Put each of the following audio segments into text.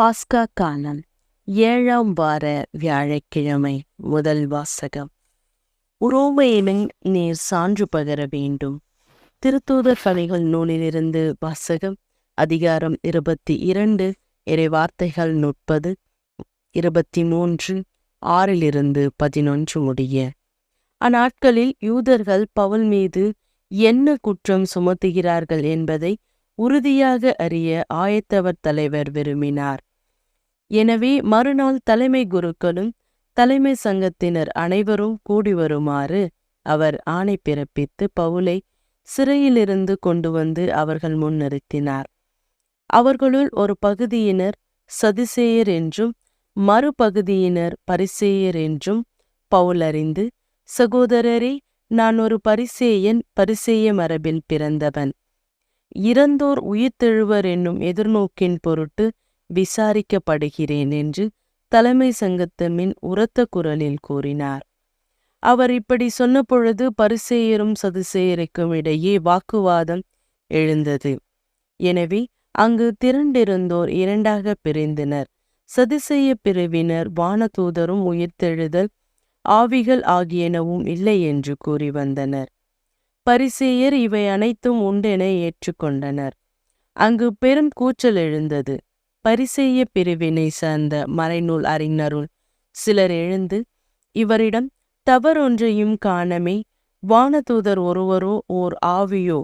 பாஸ்கா காலம் ஏழாம் வார வியாழக்கிழமை முதல் வாசகம். உரோமையிலும் நீர் சான்று பகர வேண்டும். திருத்தூதர் பணிகள் நூலிலிருந்து வாசகம் அதிகாரம் இருபத்தி இரண்டு இறைவார்த்தைகள் முப்பது இருபத்தி மூன்று ஆறிலிருந்து பதினொன்று முடிய. அந்நாட்களில் யூதர்கள் பவுல் மீது என்ன குற்றம் சுமத்துகிறார்கள் என்பதை உறுதியாக அறிய ஆயத்தவர் தலைவர் விரும்பினார். எனவே மறுநாள் தலைமை குருக்களும் தலைமை சங்கத்தினர் அனைவரும் கூடி வருமாறு அவர் ஆணை பிறப்பித்து பவுலை சிறையிலிருந்து கொண்டு வந்து அவர்கள் முன் நிறுத்தினார். அவர்களுள் ஒரு பகுதியினர் சதிசேயர் என்றும் மறுபகுதியினர் பரிசேயர் என்றும் பவுல் அறிந்து சகோதரரே நான் ஒரு பரிசேயன் பரிசேய மரபில் பிறந்தவன். இறந்தோர் உயிர்த்தெழுவர் என்னும் எதிர்நோக்கின் பொருட்டு விசாரிக்கப்படுகிறேன் என்று தலைமை சங்கத்தமின் உரத்த குரலில் கூறினார். அவர் இப்படி சொன்னபொழுது பரிசேயரும் சதுசேயருக்கும் இடையே வாக்குவாதம் எழுந்தது. எனவே அங்கு திரண்டிருந்தோர் இரண்டாக பிரிந்தனர். சதிசேய பிரிவினர் வானதூதரும் உயிர்த்தெழுதல் ஆவிகள் ஆகியனவும் இல்லை என்று கூறி வந்தனர். பரிசேயர் இவை அனைத்தும் உண்டென ஏற்றுக்கொண்டனர். அங்கு பெரும் கூச்சல் எழுந்தது. பரிசெய்ய பிரிவினை சார்ந்த மறைநூல் அறிஞருள் சிலர் எழுந்து இவரிடம் தவறொன்றையும் காணமே வானதூதர் ஒருவரோ ஓர் ஆவியோ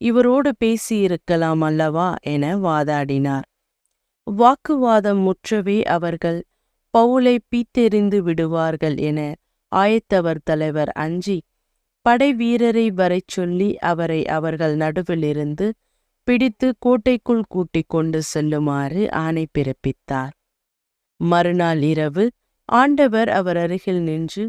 இவரோடு பேசியிருக்கலாம் அல்லவா? என வாதாடினார். வாக்குவாதம் முற்றவே அவர்கள் பவுலை பீத்தெறிந்து விடுவார்கள் என ஆயத்தவர் தலைவர் அஞ்சி படை வீரரை வரச் சொல்லி அவரை அவர்கள் நடுவிலிருந்து பிடித்து கோட்டைக்குள் கூட்டிக் கொண்டு செல்லுமாறு ஆணை பிறப்பித்தார். மறுநாள் இரவு ஆண்டவர் அவர் அருகில் நின்று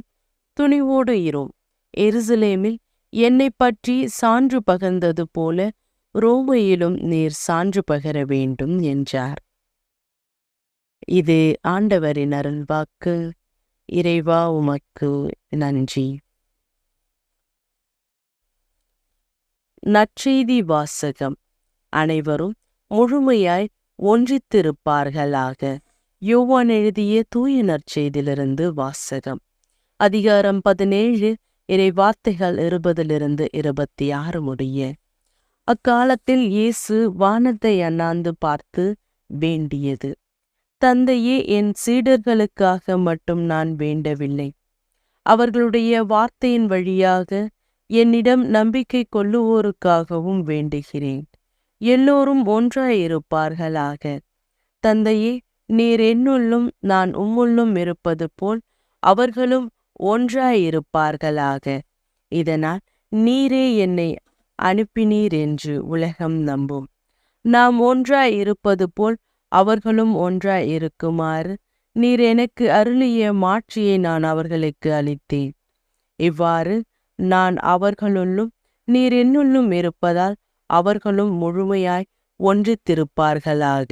துணிவோடு இரோம் எருசலேமில் என்னை பற்றி சான்று பகர்ந்தது போல ரோமையிலும் நீர் சான்று பகர வேண்டும் என்றார். இது ஆண்டவரின் அருள்வாக்கு. இறைவா உமக்கு நன்றி. நற்செய்தி வாசகம். அனைவரும் முழுமையாய் ஒன்றித்திருப்பார்களாக. யோவான் எழுதிய தூய நற்செய்தியிலிருந்து வாசகம். அதிகாரம் பதினேழு இறை வார்த்தைகள் இருபதிலிருந்து இருபத்தி ஆறு முடிய. அக்காலத்தில் இயேசு வானத்தை அண்ணாந்து பார்த்து வேண்டியது. தந்தையே என் சீடர்களுக்காக மட்டும் நான் வேண்டவில்லை. அவர்களுடைய வார்த்தையின் வழியாக என்னிடம் நம்பிக்கை கொள்ளுவோருக்காகவும் வேண்டுகிறேன். எல்லோரும் ஒன்றாயிருப்பார்களாக தந்தையே நீர் என்னுள்ளும் நான் உம்முள்ளும் இருப்பது போல் அவர்களும் ஒன்றாயிருப்பார்களாக இதனால் நீரே என்னை அனுப்பினீர் என்று உலகம் நம்பும். நாம் ஒன்றாயிருப்பது போல் அவர்களும் ஒன்றாய் இருக்குமாறு நீர் எனக்கு அருளிய மாட்சியை நான் அவர்களுக்கு அளித்தேன். இவ்வாறு நான் அவர்களுள்ளும் நீர் என்னுள்ளும் இருப்பதால் அவர்களும் முழுமையாய் ஒன்றித்திருப்பார்களாக.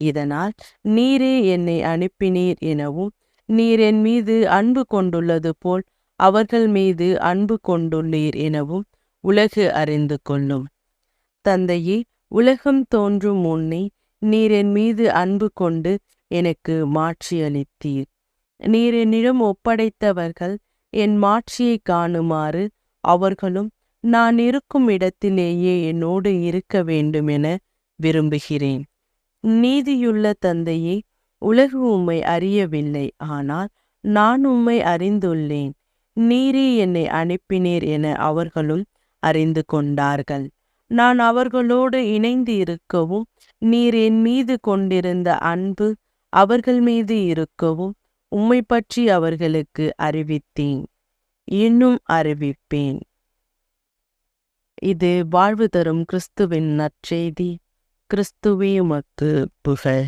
இதனால் நீரே என்னை அனுப்பினீர் எனவும் நீர் என் மீது அன்பு கொண்டுள்ளது போல் அவர்கள் மீது அன்பு கொண்டுள்ளீர் எனவும் உலகு அறிந்து கொள்ளும். தந்தையே உலகம் தோன்றும் முன்னே நீர் என் மீது அன்பு கொண்டு எனக்கு மாட்சியளித்தீர். நீர் என்னிடம் ஒப்படைத்தவர்கள் என் மாட்சியை காணுமாறு அவர்களும் நான் இருக்கும் இடத்திலேயே என்னோடு இருக்க வேண்டும் என விரும்புகிறேன். நீதியுள்ள தந்தையே உலகு உம்மை அறியவில்லை ஆனால் நான் உம்மை அறிந்துள்ளேன். நீரே என்னை அனுப்பினீர் என அவர்களும் அறிந்து கொண்டார்கள். நான் அவர்களோடு இணைந்து இருக்கவும் நீர் என் மீது கொண்டிருந்த அன்பு அவர்கள் மீது இருக்கவும் உம்மை பற்றி அவர்களுக்கு அறிவித்தேன். இன்னும் அறிவிப்பேன். இது வாழ்வு தரும் கிறிஸ்துவின் நற்செய்தி. கிறிஸ்துவே உமக்கு புகழ்.